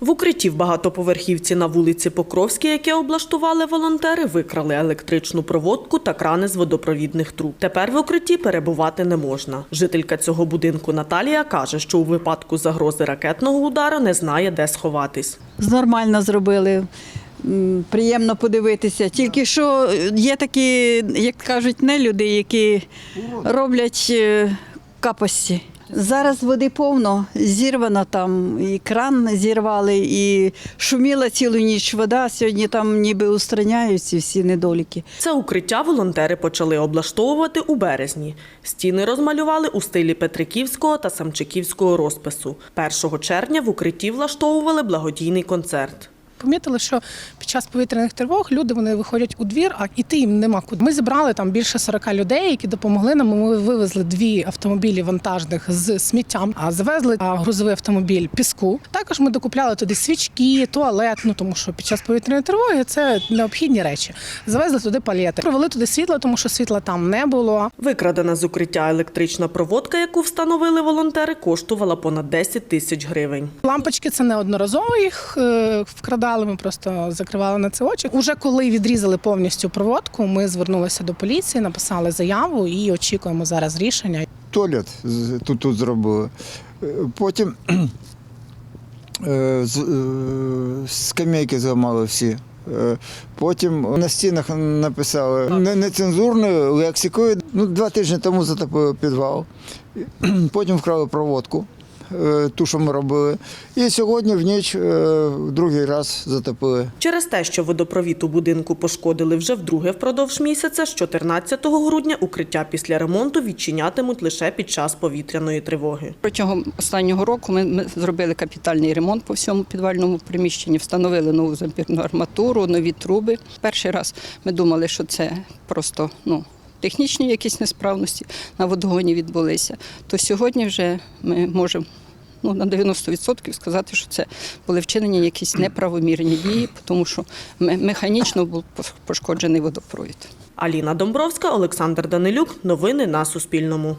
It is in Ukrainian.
В укритті в багатоповерхівці на вулиці Покровській, яке облаштували волонтери, викрали електричну проводку та крани з водопровідних труб. Тепер в укритті перебувати не можна. Жителька цього будинку Наталія каже, що у випадку загрози ракетного удару не знає, де сховатись. Нормально зробили. Приємно подивитися. Тільки що є такі, як кажуть, нелюди, які роблять е, капості. Зараз води повно, зірвано там, і кран зірвали, і шуміла цілу ніч вода. Сьогодні там ніби устраняються всі недоліки. Це укриття волонтери почали облаштовувати у березні. Стіни розмалювали у стилі Петриківського та Самчиківського розпису. 1 червня в укритті влаштовували благодійний концерт. Помітили, що під час повітряних тривог люди вони виходять у двір, а іти їм нема куди. Ми зібрали там більше 40 людей, які допомогли нам. Ми вивезли дві автомобілі вантажних з сміттям, а завезли грузовий автомобіль піску. Також ми докупляли туди свічки, туалет. Ну тому що під час повітряної тривоги це необхідні речі. Завезли туди палети. Провели туди світло, тому що світла там не було. Викрадена з укриття електрична проводка, яку встановили волонтери, коштувала понад 10 тисяч гривень. Лампочки це неодноразово їх е, вкрадали. Ми просто закривали на це очі. Уже коли відрізали повністю проводку, ми звернулися до поліції, написали заяву і очікуємо зараз рішення. туалет тут, тут зробили. Е, Потім е, е, скамейки зламали всі. Потім на стінах написали нецензурною лексикою. Ну, два тижні тому затопили підвал. Потім вкрали проводку, ту, що ми робили. І сьогодні в ніч е, в другий раз затопили. Через те, що водопровід у будинку пошкодили вже вдруге впродовж місяця, з 14 грудня укриття після ремонту відчинятимуть лише під час повітряної тривоги. Протягом останнього року ми, ми зробили капітальний ремонт по всьому підвальному приміщенні, встановили нову зампірну арматуру, нові труби. Перший раз ми думали, що це просто ну, технічні якісь несправності на водогоні відбулися. То сьогодні вже ми можемо ну, на 90% сказати, що це були вчинені якісь неправомірні дії, тому що механічно був пошкоджений водопровід. Аліна Домбровська, Олександр Данилюк. Новини на Суспільному.